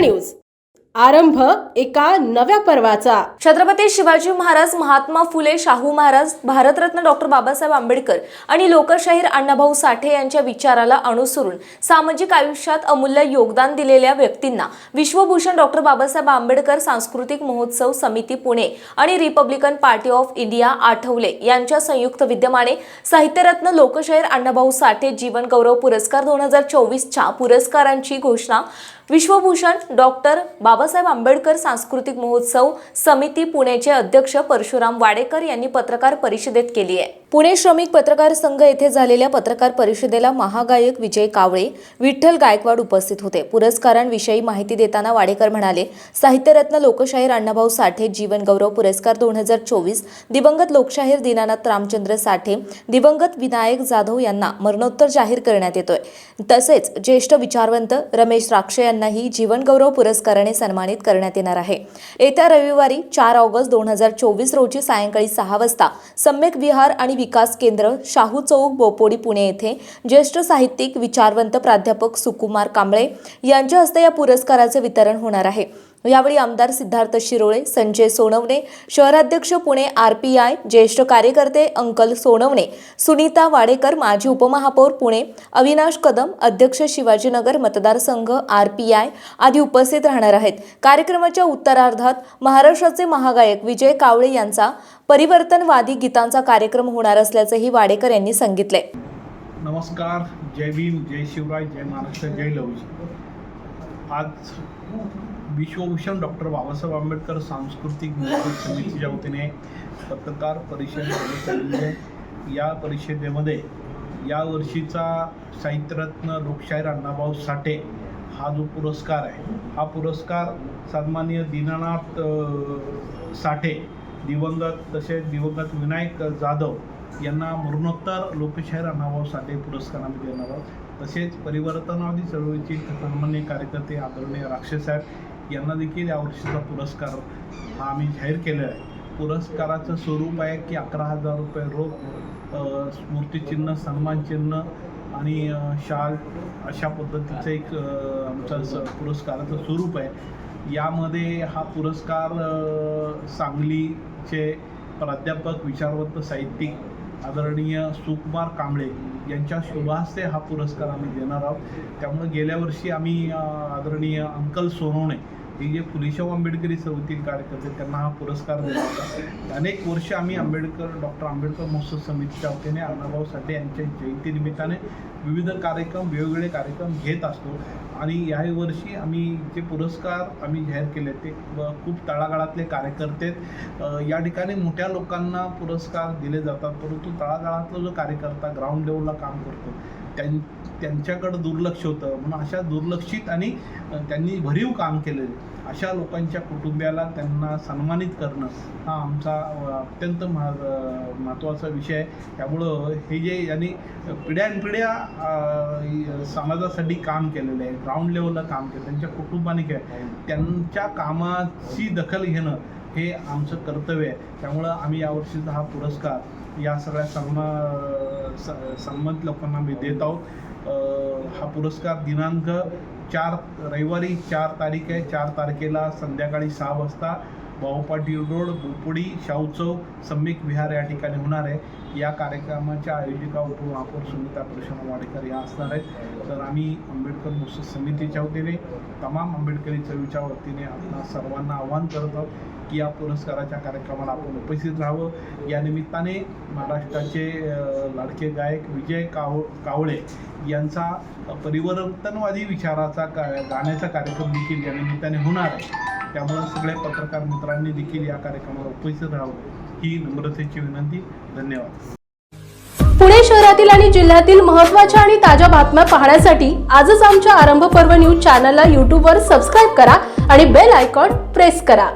News. आरंभ एका नव्या पर्वाचा. छत्रपती शिवाजी महाराज महात्मा फुले शाहू महाराज भारतरत्न डॉक्टर बाबासाहेब आंबेडकर आणि लोकशाहीर अण्णाभाऊ साठे यांच्या विचाराला अनुसरून सामाजिक आयुष्यात अमूल्य योगदान दिलेल्या व्यक्तींना विश्वभूषण डॉक्टर बाबासाहेब आंबेडकर सांस्कृतिक महोत्सव समिती पुणे आणि Republican Party of India Athawale यांच्या संयुक्त विद्यमाने साहित्यरत्न लोकशाहीर अण्णाभाऊ साठे जीवन गौरव पुरस्कार दोन हजार चोवीसच्या पुरस्कारांची घोषणा विश्वभूषण डॉक्टर बाबासाहेब आंबेडकर सांस्कृतिक महोत्सव समिती पुणेचे अध्यक्ष परशुराम वाडेकर यांनी पत्रकार परिषदेत केली आहे. पुणे श्रमिक पत्रकार संघ येथे झालेल्या पत्रकार परिषदेला महागायक विजय कावळे विठ्ठल गायकवाड उपस्थित होते. पुरस्कारांविषयी माहिती देताना वाडेकर म्हणाले साहित्यरत्न लोकशाहीर अण्णाभाऊ साठे जीवन गौरव पुरस्कार दोन हजार चोवीस दिवंगत लोकशाहीर दीनानाथ रामचंद्र साठे दिवंगत विनायक जाधव यांना मरणोत्तर जाहीर करण्यात येतोय. तसेच ज्येष्ठ विचारवंत रमेश राक्षे यांनाही जीवनगौरव पुरस्काराने सन्मानित करण्यात येणार आहे. येत्या रविवारी चार ऑगस्ट दोन हजार चोवीस रोजी सायंकाळी सहा वाजता सम्यक विहार आणि विकास केंद्र शाहू चौक बोपोडी पुणे येथे ज्येष्ठ साहित्यिक विचारवंत प्राध्यापक सुकुमार कांबळे यांच्या हस्ते या पुरस्काराचे वितरण होणार आहे. यावेळी आमदार सिद्धार्थ शिरोळे संजय सोनवणे शहराध्यक्ष पुणे आर पी आय ज्येष्ठ कार्यकर्ते अंकल सोनवणे सुनीता वाडेकर माजी उपमहापौर पुणे अविनाश कदम अध्यक्ष शिवाजीनगर मतदारसंघ आर पी आय आदी उपस्थित राहणार आहेत. कार्यक्रमाच्या उत्तरार्धात महाराष्ट्राचे महागायक विजय कावळे यांचा परिवर्तनवादी गीतांचा कार्यक्रम होणार असल्याचंही वाडेकर यांनी सांगितले नमस्कार. जय भीम जय शिवराय जय महाराष्ट्र जय लवजी आज विश्वभूषण डॉक्टर बाबासाहेब आंबेडकर सांस्कृतिक समितीच्या वतीने पत्रकार परिषद आहे या परिषदेमध्ये यावर्षीचा साहित्यरत्न लोकशाहीर अण्णाभाऊ साठे हा जो पुरस्कार आहे हा पुरस्कार सन्माननीय दीनानाथ साठे दिवंगत तसेच दिवंगत विनायक जाधव यांना मरणोत्तर लोकशाहीर अण्णाभाऊ साठे पुरस्कार देणार आहोत. तसेच परिवर्तनवादी चळवळीचे सन्मान्य कार्यकर्ते आदरणीय राक्षस साहेब यांना देखील यावर्षीचा पुरस्कार हा आम्ही जाहीर केलेला आहे. पुरस्काराचं स्वरूप आहे की अकरा हजार रुपये रोख स्मृतिचिन्ह सन्मानचिन्ह आणि शाल अशा पद्धतीचं एक आमचं स पुरस्काराचं स्वरूप आहे. यामध्ये हा पुरस्कार सांगलीचे प्राध्यापक विचारवंत साहित्यिक आदरणीय सुकुमार कांबळे यांच्या शुभास्ते हा पुरस्कार आम्ही देणार आहोत. त्यामुळे गेल्या वर्षी आम्ही आदरणीय अंकल सोनवणे हे जे फुलेशाहू आंबेडकरी चळवळीतील कार्यकर्ते त्यांना हा पुरस्कार दिला होता अनेक वर्ष आम्ही आंबेडकर डॉक्टर आंबेडकर महोत्सव समितीच्या वतीने अण्णाभाऊ साठे यांच्या जयंतीनिमित्ताने विविध कार्यक्रम वेगवेगळे कार्यक्रम घेत असतो. आणि याही वर्षी आम्ही जे पुरस्कार आम्ही जाहीर केले ते खूप तळागाळातले कार्यकर्ते या ठिकाणी मोठ्या लोकांना पुरस्कार दिले जातात परंतु तळागाळातला जो कार्यकर्ता ग्राउंड लेवलला काम करतो त्यां त्यांच्याकडं दुर्लक्ष होतं. म्हणून अशा दुर्लक्षित आणि त्यांनी भरीव काम केलेले अशा लोकांच्या कुटुंबियाला त्यांना सन्मानित करणं हा आमचा अत्यंत महा महत्त्वाचा विषय आहे. त्यामुळं हे जे यांनी पिढ्यानपिढ्या समाजासाठी काम केलेलं आहे. ग्राउंड लेवलला काम केलं. त्यांच्या कुटुंबाने केलं. त्यांच्या कामाची दखल घेणं हे आमचं कर्तव्य आहे. त्यामुळं आम्ही यावर्षीचा हा पुरस्कार या सगळ्या सन्मा स- लोकांना मी देत आहोत. हा पुरस्कार दिनांक चार रविवारी चार तारीख आहे. चार तारखेला संध्याकाळी सहा वाजता भाऊपाटील रोड बोपुडी शाहू चौक सम्यक विहार या ठिकाणी होणार आहे. या कार्यक्रमाच्या आयोजिका उपमहापौर सुनीता प्रशांत वाडेकर या असणार आहेत. तर आम्ही आंबेडकर महोत्सव समितीच्या वतीने तमाम आंबेडकरी चळवळीच्या वतीने आपल्या सर्वांना आवाहन करत आहोत की या पुरस्काराच्या कार्यक्रमाला आपण उपस्थित राहावं. या निमित्ताने महाराष्ट्राचे लाडके गायक विजय काव कावळे यांचा परिवर्तनवादी विचाराचा का गाण्याचा कार्यक्रम देखील या निमित्ताने होणार आहे. त्यामुळे सगळे पत्रकार मित्रांनी देखील या कार्यक्रमाला उपस्थित राहावं. ही नम्रतेची विनंती. धन्यवाद. पुणे शहरातील आणि जिल्ह्यातील महत्त्वाच्या आणि ताज्या बातम्या पाहण्यासाठी आजच आमच्या आरंभ पर्व न्यूज चॅनलला यूट्यूबवर सबस्क्राईब करा आणि बेल आयकॉन प्रेस करा.